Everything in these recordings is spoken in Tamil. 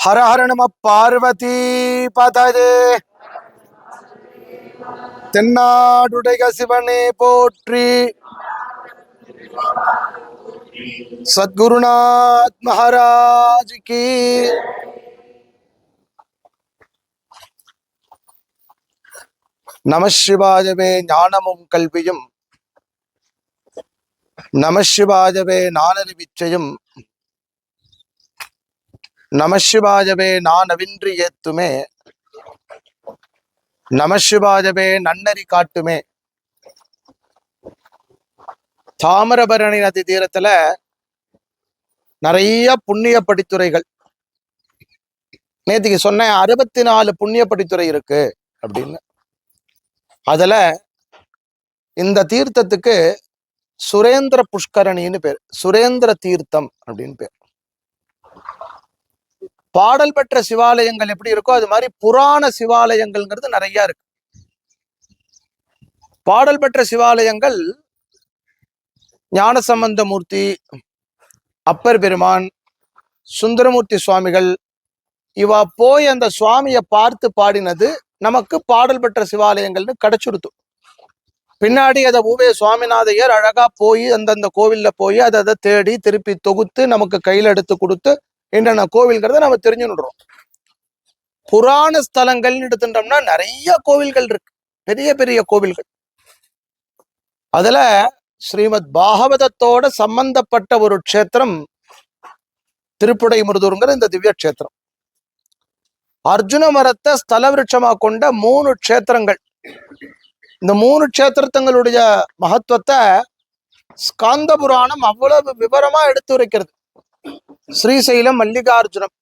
ஹர ஹர நம பார்வதி பாதாது தென்னாடுடைய சிவனே போற்றி சத்குருநாத் மகாராஜ் கி நமசிவாயவே ஞானமும் கல்வியும் நமசிவாயவே நானறிவிச்சையும் நமசிவாயவே நானவின்றி ஏத்துமே. நமசிவாயவே நன்னறி காட்டுமே. தாமிரபரணி நதி தீரத்துல நிறைய புண்ணிய படித்துறைகள். நேத்திக்கு சொன்னேன் அறுபத்தி நாலு புண்ணிய படித்துறை இருக்கு அப்படின்னு. அதுல இந்த தீர்த்தத்துக்கு சுரேந்திர புஷ்கரணின்னு பேர். சுரேந்திர தீர்த்தம் அப்படின்னு பேர். பாடல் பெற்ற சிவாலயங்கள் எப்படி இருக்கோ அது மாதிரி புராண சிவாலயங்கள்ங்கிறது நிறைய இருக்கு. பாடல் பெற்ற சிவாலயங்கள் ஞானசம்பந்த மூர்த்தி அப்பர் பெருமான் சுந்தரமூர்த்தி சுவாமிகள் இவா போய் அந்த சுவாமியை பார்த்து பாடினது நமக்கு பாடல் பெற்ற சிவாலயங்கள்னு கிடைச்சுடுத்து. பின்னாடி அதை ஊவே சுவாமிநாதையர் அழகா போய் அந்தந்த கோவில்ல போய் அதை அதை தேடி திருப்பி தொகுத்து நமக்கு கையில் எடுத்து கொடுத்து என்னென்ன கோவில்ங்கிறத நம்ம தெரிஞ்சுடுறோம் புராண ஸ்தலங்கள்னு எடுத்துட்டோம்னா நிறைய கோவில்கள் இருக்கு. பெரிய பெரிய கோவில்கள். அதுல ஸ்ரீமத் பாகவதத்தோட சம்பந்தப்பட்ட ஒரு க்ஷேத்திரம் திருப்புடை முருதுங்கிற இந்த திவ்ய க்ஷேத்திரம். அர்ஜுன மரத்தை ஸ்தல விருட்சமா கொண்ட மூணு க்ஷேத்திரங்கள். இந்த மூணு க்ஷேத்திரத்தங்களுடைய மகத்துவத்தை ஸ்காந்த புராணம் அவ்வளவு விவரமா எடுத்து உரைக்கிறது. ஸ்ரீசைலம் மல்லிகார்ஜுனம்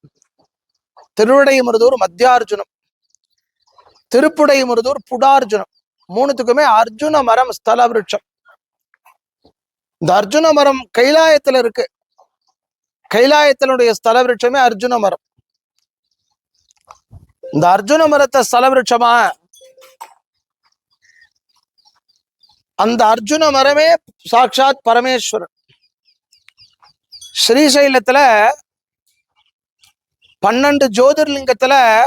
திருவிடைமுருதூர் மத்தியார்ஜுனம் திருப்புடைமுருதூர் புடார்ஜுனம். மூணுத்துக்குமே அர்ஜுன மரம் ஸ்தல விருட்சம் இந்த அர்ஜுன மரம் கைலாயத்துல இருக்கு. கைலாயத்தினுடைய ஸ்தல விருட்சமே அர்ஜுன மரம் இந்த அர்ஜுன மரத்தை ஸ்தல விருட்சமா அந்த அர்ஜுன மரமே சாட்சாத் பரமேஸ்வரன். ஸ்ரீசைலத்துல பன்னெண்டு ஜோதிர்லிங்கத்துல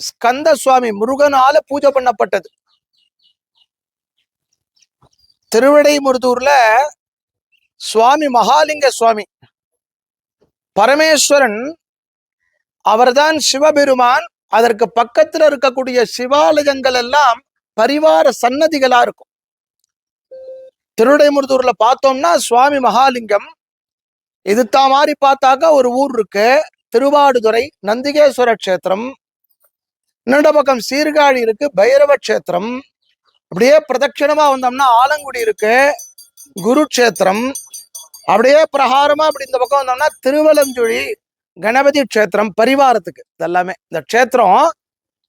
ஸ்கந்த சுவாமி முருகனால பூஜை பண்ணப்பட்டது. திருவிடைமுருதூர்ல சுவாமி மகாலிங்க சுவாமி. பரமேஸ்வரன் அவர்தான் சிவபெருமான் அதற்கு பக்கத்துல இருக்கக்கூடிய சிவாலயங்கள் எல்லாம் பரிவார சன்னதிகளா இருக்கும். திருவிடைமுருதூர்ல பார்த்தோம்னா சுவாமி மகாலிங்கம் இதுத்தா மாதிரி பார்த்தாக்கா ஒரு ஊர் இருக்கு. திருவாடுதுறை நந்திகேஸ்வர க்ஷேத்திரம். இன்னொரு பக்கம் சீர்காழி இருக்கு பைரவ கஷேத்திரம். அப்படியே பிரதட்சிணமா வந்தோம்னா ஆலங்குடி இருக்கு குரு க்ஷேத்திரம். அப்படியே பிரகாரமா அப்படி இந்த பக்கம் வந்தோம்னா திருவலஞ்சுழி கணபதி கஷேத்திரம் பரிவாரத்துக்கு இதெல்லாமே. இந்த க்ஷேத்திரம்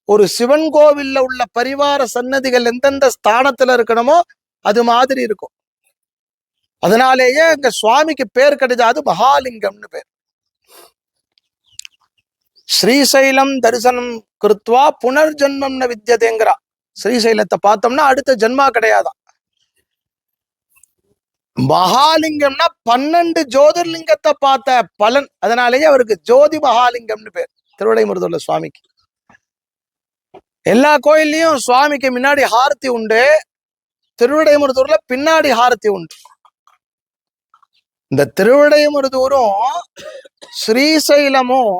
ஒரு சிவன் கோவில்ல உள்ள பரிவார சன்னதிகள் எந்தெந்த ஸ்தானத்துல இருக்கணுமோ அது மாதிரி இருக்கும். அதனாலேயே எங்க சுவாமிக்கு பேர் கிடைச்சாது மகாலிங்கம்னு பேர். ஸ்ரீசைலம் தரிசனம் கிருத்வா புனர்ஜென்மம்னு வித்தியதேங்கிறா ஸ்ரீசைலத்தை பார்த்தோம்னா அடுத்த ஜென்மா கிடையாதான் மகாலிங்கம்னா பன்னெண்டு ஜோதிர்லிங்கத்தை பார்த்த பலன். அதனாலேயே அவருக்கு ஜோதி மகாலிங்கம்னு பேர். திருவிடைமுருதுள்ள சுவாமிக்கு. எல்லா கோயில்லையும் சுவாமிக்கு முன்னாடி ஹாரத்தி உண்டு. திருவிடைமுருதூர்ல பின்னாடி ஹாரத்தி உண்டு. இந்த திருவிடைமுருதூரும் ஸ்ரீசைலமும்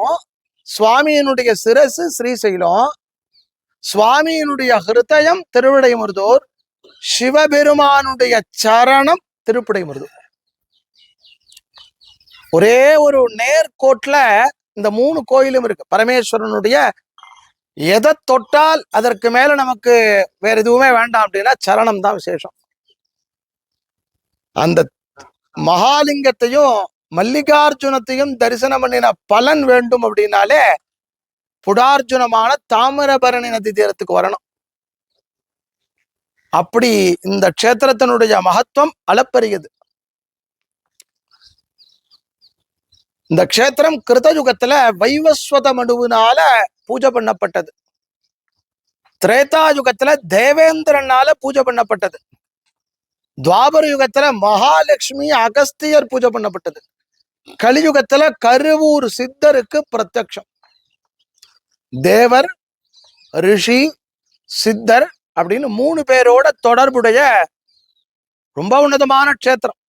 சுவாமியினுடைய சிரசு ஸ்ரீசைலம் சுவாமியினுடைய ஹிருதயம் திருவிடைமுருதூர் சிவபெருமானுடைய சரணம் திருப்படைமுருதூர் ஒரே ஒரு நேர்கோட்ல இந்த மூணு கோயிலும் இருக்கு. பரமேஸ்வரனுடைய எதை தொட்டால் அதற்கு மேல நமக்கு வேற எதுவுமே வேண்டாம் அப்படின்னா சரணம் தான் விசேஷம். அந்த மகாலிங்கத்தையும் மல்லிகார்ஜுனத்தையும் தரிசனம் பண்ணின பலன் வேண்டும் அப்படின்னாலே புடார்ஜுனமான தாமிரபரணி நதி தீரத்துக்கு வரணும். அப்படி இந்த க்ஷேத்திரத்தினுடைய மகத்துவம் அளப்பரியது இந்த க்ஷேத்திரம் கிருதயுகத்துல வைவஸ்வத மனுவினால பூஜை பண்ணப்பட்டது. திரேதா யுகத்துல தேவேந்திரனால பூஜை பண்ணப்பட்டது. துவாபர யுகத்துல மகாலட்சுமி அகஸ்தியர் பூஜை பண்ணப்பட்டது. கலியுகத்துல கருவூர் சித்தருக்கு பிரத்யக்ஷம். தேவர் ரிஷி சித்தர் அப்படின்னு மூணு பேரோட தொடர்புடைய ரொம்ப உன்னதமான க்ஷேத்திரம்.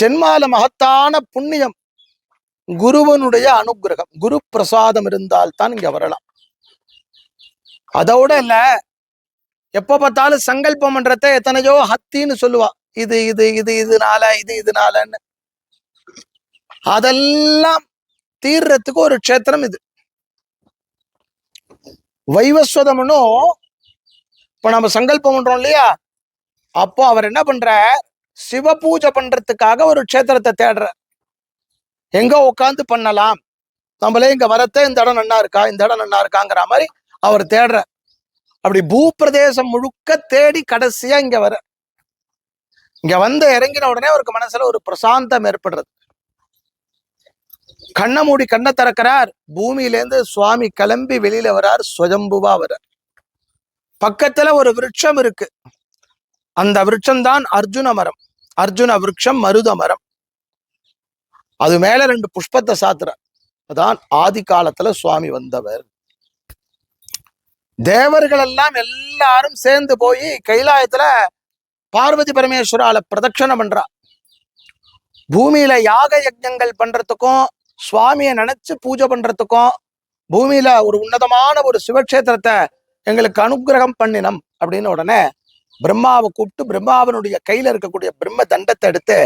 ஜென்மால மகத்தான புண்ணியம் குருவனுடைய அனுகிரகம். குரு பிரசாதம் இருந்தால் தான் இங்க வரலாம். அதோட இல்ல எப்ப பார்த்தாலும் சங்கல்பம் பண்றத எத்தனையோ ஹத்தின்னு சொல்லுவா. இது இது இது இதனால இது இதனாலன்னு. அதெல்லாம் தீர்றதுக்கு ஒரு க்ஷேத்திரம் இது. வைவஸ்வதம்னும் இப்ப நம்ம சங்கல்பம் பண்றோம் இல்லையா? அப்போ அவர் என்ன பண்ற? சிவ பூஜை பண்றதுக்காக ஒரு க்ஷேத்திரத்தை தேடுற. எங்க உட்காந்து பண்ணலாம்? நம்மளே இங்க வரத்த இந்த இடம் நன்னா இருக்கா? இந்த இடம் நன்னா இருக்காங்கிற மாதிரி அவர் தேடுற. அப்படி பூப்பிரதேசம் முழுக்க தேடி கடைசியா இங்க வர. இங்க வந்து இறங்கின உடனே அவருக்கு மனசுல ஒரு பிரசாந்தம் ஏற்படுறது. கண்ணை மூடி கண்ணை திறக்கிறார். பூமியிலேருந்து சுவாமி கிளம்பி வெளியில வரார். சுயம்புவா வரார் பக்கத்துல ஒரு விருட்சம் இருக்கு. அந்த விருட்சம்தான் அர்ஜுன மரம். அர்ஜுன விருட்சம் மருத மரம். அது மேல ரெண்டு புஷ்பத்தை சாத்துற அதான் ஆதி காலத்துல சுவாமி வந்தவர். தேவர்கள் எல்லாம் எல்லாரும் சேர்ந்து போய் கைலாயத்துல பார்வதி பரமேஸ்வரால பிரதட்சணம் பண்றா பூமியில யாக யஜங்கள் பண்றதுக்கும் சுவாமியை நினைச்சு பூஜை பண்றதுக்கும் பூமியில ஒரு உன்னதமான ஒரு சிவக்ஷேத்திரத்தை எங்களுக்கு அனுகிரகம் பண்ணினம் அப்படின்னு உடனே பிரம்மாவை கூப்பிட்டு பிரம்மாவனுடைய கையில இருக்கக்கூடிய பிரம்ம தண்டத்தை எடுத்து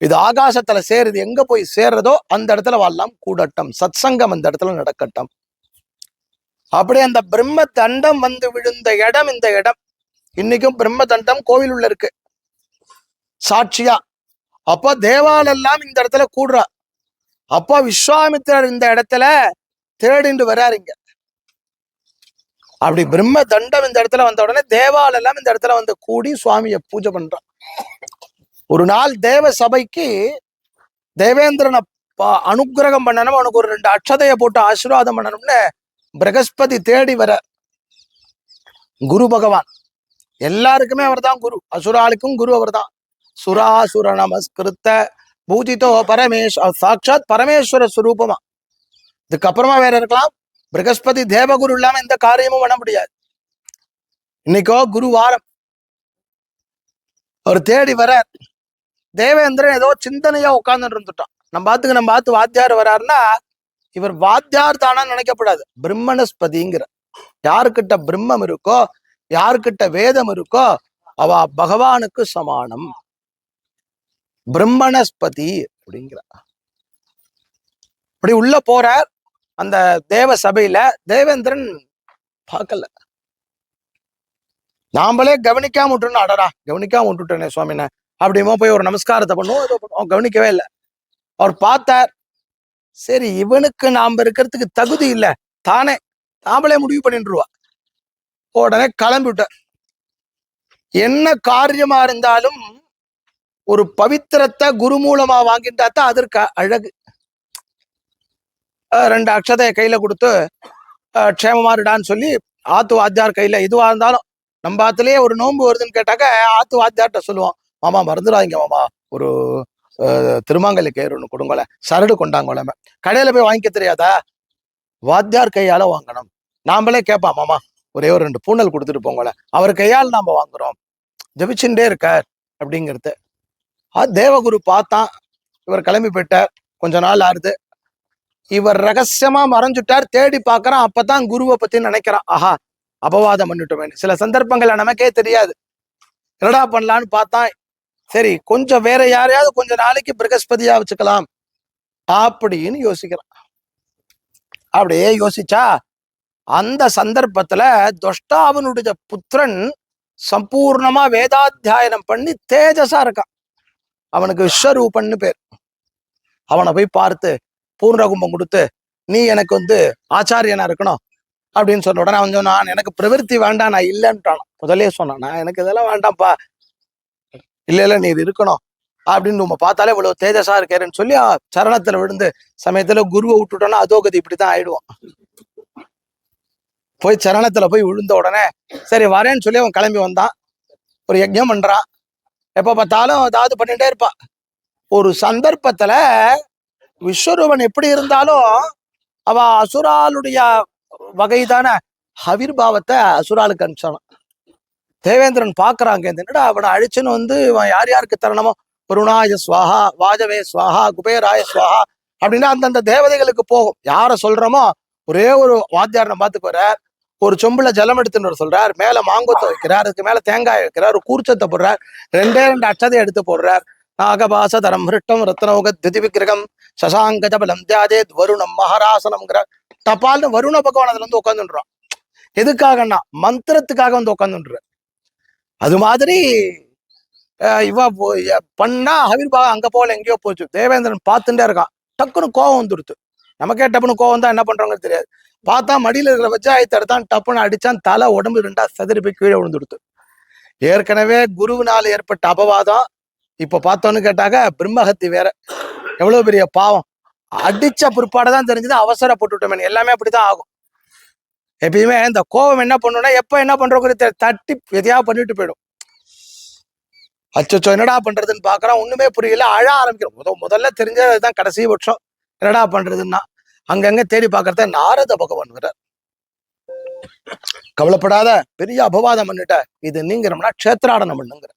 இது ஆகாசத்துல சேருது எங்க போய் சேர்றதோ அந்த இடத்துல வாழலாம் கூடட்டம். சத்சங்கம் அந்த இடத்துல நடக்கட்டும். அப்படி அந்த பிரம்ம தண்டம் வந்து விழுந்த இடம் இந்த இடம். இன்னைக்கும் பிரம்ம தண்டம் கோவில் உள்ள இருக்கு. சாட்சியா. அப்போ தேவாலெல்லாம் இந்த இடத்துல கூடுறா. அப்போ விஸ்வாமித்திரர் இந்த இடத்துல தேடிண்டு வராருங்க அப்படி பிரம்ம தண்டம் இந்த இடத்துல வந்த உடனே தேவால் எல்லாம் இந்த இடத்துல வந்து கூடி சுவாமியை பூஜை பண்றான். ஒரு நாள் தேவ சபைக்கு தேவேந்திரனை அனுகிரகம் அனுக்கிரகம் பண்ணணும் அவனுக்கு ஒரு ரெண்டு அக்ஷதையை போட்டு ஆசீர்வாதம் பண்ணணும்னு பிரகஸ்பதி தேடி வர குரு பகவான். எல்லாருக்குமே அவர்தான் குரு. அசுராளுக்கும் குரு அவர்தான். சுராசுர நமஸ்கிருத்த பூஜிதோ பரமேஷ் அவர் சாட்சாத் பரமேஸ்வர சுரூபமா. இதுக்கப்புறமா வேற இருக்கலாம். பிரகஸ்பதி தேவகுரு இல்லாம எந்த காரியமும் பண்ண முடியாது. இன்னைக்கோ குரு வாரம். அவர் தேடி வர தேவேந்திரன் ஏதோ சிந்தனையா உட்கார்ந்துட்டு இருந்துட்டான். நம்ம பாத்துக்கு நம்ம பார்த்து வாத்தியார் வராருன்னா இவர் வாத்தியார் தானா நினைக்கப்படாது. பிரம்மணஸ்பதிங்கிற யாருக்கிட்ட பிரம்மம் இருக்கோ யாருக்கிட்ட வேதம் இருக்கோ அவ பகவானுக்கு சமானம். பிரம்மணஸ்பதி அப்படிங்கிற. அப்படி உள்ள போறார். அந்த தேவ சபையில தேவேந்திரன் பார்க்கல. நாமளே கவனிக்காம விட்டுருந்தோம் அடடா கவனிக்காம விட்டுட்டேனே சுவாமின. அப்படிமோ போய் ஒரு நமஸ்காரத்தை பண்ணுவோம் ஏதோ பண்ணுவோம். கவனிக்கவே இல்லை. அவர் பார்த்தார். சரி இவனுக்கு நாம இருக்கிறதுக்கு தகுதி இல்ல. தானே தாமளே முடிவு பண்ணிட்டுருவா உடனே கிளம்பிவிட்டேன் என்ன காரியமா இருந்தாலும் ஒரு பவித்திரத்தை குரு மூலமா வாங்கிட்டா தான் அதற்கு அழகு. ரெண்டு அக்ஷதையை கையில கொடுத்து அஹ் க்ஷேமமா இருடான்னு சொல்லி ஆத்து வாத்தியார் கையில இதுவா இருந்தாலும் நம்ம ஆத்துலயே ஒரு நோன்பு வருதுன்னு கேட்டாக்க ஆத்து வாத்தியார்கிட்ட சொல்லுவோம் மாமா மறந்துடாதீங்க மாமா. ஒரு திருமாங்கல்ய கயிறு ஒன்று கொடுங்களேன். சரடு கொண்டாங்கோலம. கடையில போய் வாங்கிக்க தெரியாதா? வாத்தியார் கையால வாங்கணும். நாமளே கேட்பா மாமா ஒரே ஒரு ரெண்டு பூனல் கொடுத்துட்டு போங்கோல அவர் கையால் நாம வாங்குறோம். ஜபிச்சுட்டே இருக்கார். அப்படிங்கிறது. ஆ தேவகுரு பார்த்தான் இவர் கிளம்பி போயிட்டார். கொஞ்ச நாள் ஆறுது. இவர் ரகசியமா மறைஞ்சுட்டார். தேடி பார்க்கறான். அப்பதான் குருவை பத்தி நினைக்கிறான். ஆஹா அபவாதம் பண்ணிட்டோமே சில சந்தர்ப்பங்கள்ல நமக்கே தெரியாது. என்னடா பண்ணலான்னு பார்த்தான். சரி கொஞ்சம் வேற யாரையாவது கொஞ்ச நாளைக்கு பிரகஸ்பதியா வச்சுக்கலாம் அப்படின்னு யோசிக்கிறான் அப்படியே யோசிச்சா அந்த சந்தர்ப்பத்துல தொஷ்டாவனுடைய புத்திரன் சம்பூர்ணமா வேதாத்தியாயனம் பண்ணி தேஜஸா இருக்கான். அவனுக்கு விஸ்வரூபன்னு பேர். அவனை போய் பார்த்து பூர்ணகும்பம் கொடுத்து நீ எனக்கு வந்து ஆச்சாரியனா இருக்கணும். அப்படின்னு சொன்ன உடனே அவன் சொன்னான் எனக்கு பிரவிற்த்தி வேண்டாம் நான் இல்லைன்ட்டான் முதலே சொன்னான் நான் எனக்கு இதெல்லாம் வேண்டாம்ப்பா இல்ல இல்ல நீ இருக்கணும் அப்படின்னு நம்ம பார்த்தாலே இவ்வளவு தேஜஸா இருக்காருன்னு சொல்லி சரணத்துல விழுந்து சமயத்துல குருவை விட்டுட்டோம்னா அதோகதி இப்படித்தான் ஆயிடுவான். போய் சரணத்துல போய் விழுந்த உடனே சரி வரேன்னு சொல்லி அவன் கிளம்பி வந்தான். ஒரு யஜ்ஞம் பண்றான். எப்ப பார்த்தாலும் ஏதாவது பண்ணிட்டே இருப்பான் ஒரு சந்தர்ப்பத்துல விஸ்வரூபன் எப்படி இருந்தாலும் அவ வகை தானே ஹவிர்பாவத்தை அசுராலுக்கு அனுப்பிச்சானான். தேவேந்திரன் பாக்குறாங்க என்னடா அவனை அழிச்சுன்னு வந்து இவன் யார் யாருக்கு தரணுமோ? வருணாய ஸ்வாஹா வாஜவே ஸ்வாஹா குபேராய ஸ்வாஹா அப்படின்னா அந்தந்த தேவதைகளுக்கு போகும். யார சொல்றோமோ? ஒரே ஒரு வாத்தியாரனை பார்த்து போறார் ஒரு சொம்புல ஜலம் எடுத்துன்னு சொல்றார். மேல மாங்கொத்தை வைக்கிறார். அதுக்கு மேல தேங்காய் வைக்கிறார். ஒரு கூர்ச்சத்தை போடுறார். ரெண்டே ரெண்டு அச்சதை எடுத்து போடுறார். நாகபாச தரம் ரத்னோக திதி விக்கிரகம் சசாங்கஜ பலம் தியாதேத் வருணம் மகராசனம்ங்கிறார். தபால்னு வருண பகவான் அதுல வந்து உட்காந்துன்றான் எதுக்காகன்னா? மந்திரத்துக்காக வந்து உட்காந்துன்ற அது மாதிரி இவா போ- பண்ணா ஹவிர்பாகம் அங்கே போகல எங்கேயோ போச்சு. தேவேந்திரன் பார்த்துட்டே இருக்கான். டக்குன்னு கோவம் வந்துடுத்து நமக்கே டப்புனு கோவம் தான் என்ன பண்றாங்க தெரியாது. பார்த்தா மடியில் இருக்கிற வச்சாயத்தை எடுத்தான் டப்புன்னு அடிச்சான் தலை உடம்பு ரெண்டா சதுரி போய் கீழே விழுந்துடுத்து ஏற்கனவே குருவினால் ஏற்பட்ட அபவாதம் இப்போ பார்த்தோன்னு கேட்டாக்க பிரம்மஹத்தி வேற. எவ்வளோ பெரிய பாவம். அடிச்ச பிற்பாடுதான் தெரிஞ்சது அவசரப்பட்டுட்டோமே. எல்லாமே அப்படிதான் ஆகும். எப்பயுமே இந்த கோபம் என்ன பண்ணும்னா எப்ப என்ன பண்ணுறோங்கிறது தட்டி எதையா பண்ணிட்டு போயிடும். அச்சச்சோ என்னடா பண்றதுன்னு பாக்குறான் ஒண்ணுமே புரியல அழ ஆரம்பிக்கிறோம். முத முதல்ல தெரிஞ்சதுதான் கடைசி பட்சம் என்னடா பண்றதுன்னா அங்கங்க தேடி பார்க்கறத நாரத பகவான் வர கவலைப்படாத பெரிய அபவாதம் பண்ணிட்ட. இது நீங்கிறோம்னா க்ஷேத்ராடனம் பண்ணுங்கிற.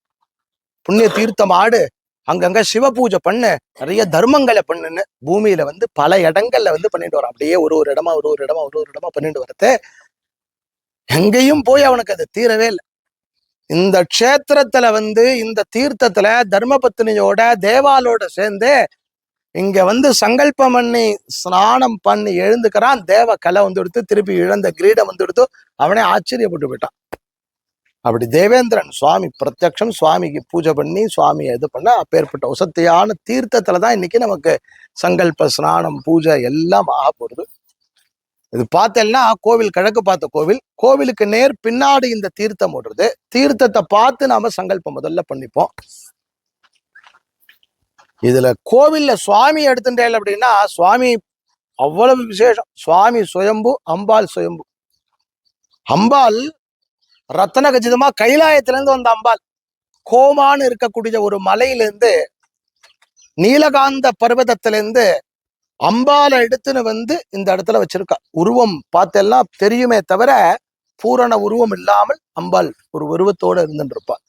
புண்ணிய தீர்த்தம் ஆடு அங்கங்க சிவ பூஜை பண்ணு நிறைய தர்மங்களை பண்ணுன்னு பூமியில வந்து பல இடங்கள்ல வந்து பண்ணிட்டு வரான். அப்படியே ஒரு ஒரு இடமா ஒரு ஒரு இடமா ஒரு ஒரு இடமா பண்ணிட்டு வரது எங்கேயும் போய் அவனுக்கு அது தீரவே இல்லை. இந்த க்ஷேத்திரத்துல வந்து இந்த தீர்த்தத்துல தர்மபத்தினியோட தேவாலோட சேர்ந்து இங்க வந்து சங்கல்பம் பண்ணி ஸ்நானம் பண்ணி எழுந்துக்கிறான். தேவ கலை வந்து எடுத்து திருப்பி இழந்த கிரீடம் வந்து எடுத்து அவனே ஆச்சரியப்பட்டு போயிட்டான். அப்படி தேவேந்திரன் சுவாமி பிரத்யக்ஷம் சுவாமிக்கு பூஜை பண்ணி சுவாமியை இது பண்ண அப்பேற்பட்ட உசத்தியான தீர்த்தத்துல தான் இன்னைக்கு நமக்கு சங்கல்ப ஸ்நானம் பூஜை எல்லாம் ஆக போகுது. இது பார்த்தேன்னா கோவில் கிழக்கு பார்த்த கோவில் கோவிலுக்கு நேர் பின்னாடி இந்த தீர்த்தம் ஓடுறது. தீர்த்தத்தை பார்த்து நாம சங்கல்பம் முதல்ல பண்ணிப்போம். இதுல கோவில்ல சுவாமி எடுத்துட்டேன் அப்படின்னா சுவாமி அவ்வளவு விசேஷம். சுவாமி சுயம்பு அம்பாள் சுயம்பு. அம்பாள் ரத்தன கச்சிதமா கைலாயத்துல இருந்து வந்த அம்பாள். கோமான்னு இருக்கக்கூடிய ஒரு மலையிலிருந்து நீலகாந்த பர்வதத்திலிருந்து அம்பாலை எடுத்துன்னு வந்து இந்த இடத்துல வச்சிருக்கா. உருவம் பார்த்தெல்லாம் தெரியுமே தவிர பூரண உருவம் இல்லாமல் அம்பாள் ஒரு உருவத்தோட இருந்துட்டு இருப்பாள்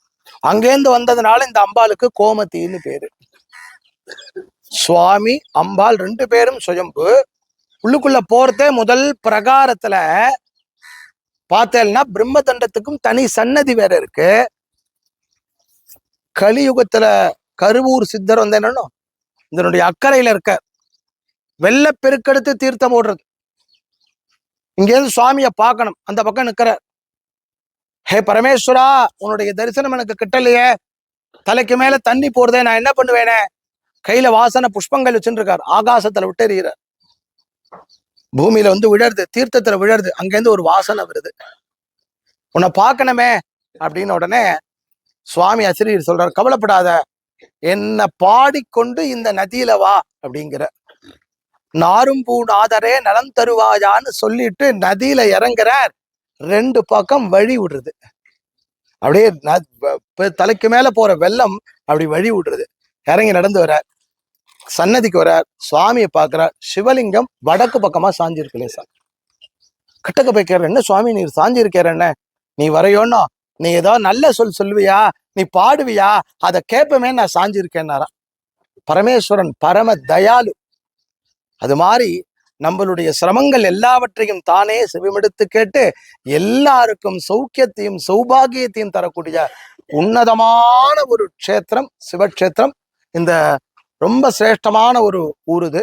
அங்கேருந்து வந்ததுனால இந்த அம்பாளுக்கு கோமதின்னு பேரு. சுவாமி அம்பாள் ரெண்டு பேரும் சுயம்பு. உள்ளுக்குள்ள போறதே முதல் பிரகாரத்துல பார்த்தேன்னா பிரம்மதண்டத்துக்கும் தனி சன்னதி வேற இருக்கு. கலியுகத்துல கருவூர் சித்தர் வந்து என்னன்னா இதனுடைய அக்கறையில இருக்க வெள்ள பெருக்கெடுத்து தீர்த்தம் ஓடுறது. இங்கேருந்து சுவாமியை பார்க்கணும். அந்த பக்கம் நிற்கிறார் ஹே பரமேஸ்வரா உன்னுடைய தரிசனம் எனக்கு கிட்டலையே. தலைக்கு மேல தண்ணி போறதே நான் என்ன பண்ணுவேனே? கையில வாசனை புஷ்பங்கள் வச்சுருக்கார் இருக்காரு. ஆகாசத்துல விட்டு எறிகிறார் பூமியில வந்து விழருது தீர்த்தத்துல விழருது அங்கேருந்து ஒரு வாசனை வருது. உன்னை பார்க்கணுமே அப்படின்னு உடனே சுவாமி அசிரியர் சொல்றாரு கவலைப்படாத என்ன பாடிக்கொண்டு இந்த நதியில வா அப்படிங்கிற. நாரும் பூநாதரே நலம் தருவாயான்னு சொல்லிட்டு நதியில இறங்குறார். ரெண்டு பக்கம் வழி விடுறது. அப்படியே ந- தலைக்கு மேல போற வெள்ளம் அப்படி வழி விடுறது. இறங்கி நடந்து வர்றார். சன்னதிக்கு வர சுவாமியை பார்க்குறார் சிவலிங்கம் வடக்கு பக்கமா சாஞ்சிருக்கலே சார் கிட்டக்க போய் என்ன சுவாமி நீர் சாஞ்சிருக்கிற என்ன? நீ வரையோன்னா நீ ஏதோ நல்ல சொல் சொல்லுவியா? நீ பாடுவியா? அதை கேட்பமே நான் சாஞ்சிருக்கேன்னாராம். பரமேஸ்வரன் பரம தயாலு அது மாதிரி நம்மளுடைய சிரமங்கள் எல்லாவற்றையும் தானே செவிமெடுத்து கேட்டு எல்லாருக்கும் சௌக்கியத்தையும் சௌபாகியத்தையும் தரக்கூடிய உன்னதமான ஒரு க்ஷேத்திரம் சிவக்ஷேத்திரம். இந்த ரொம்ப சிரேஷ்டமான ஒரு ஊர் இது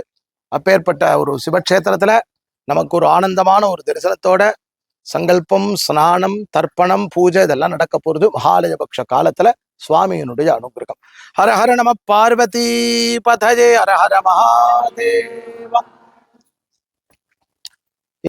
அப்பேற்பட்ட ஒரு சிவக்ஷேத்திரத்தில் நமக்கு ஒரு ஆனந்தமான ஒரு தரிசனத்தோட சங்கல்பம் ஸ்நானம் தர்ப்பணம் பூஜை இதெல்லாம் நடக்க போறது மகாலயபக்ஷ காலத்துல சுவாமியினுடைய அனுகிரகம். ஹர ஹர நம பார்வதி பதஜே ஹர ஹர மகாதேவ.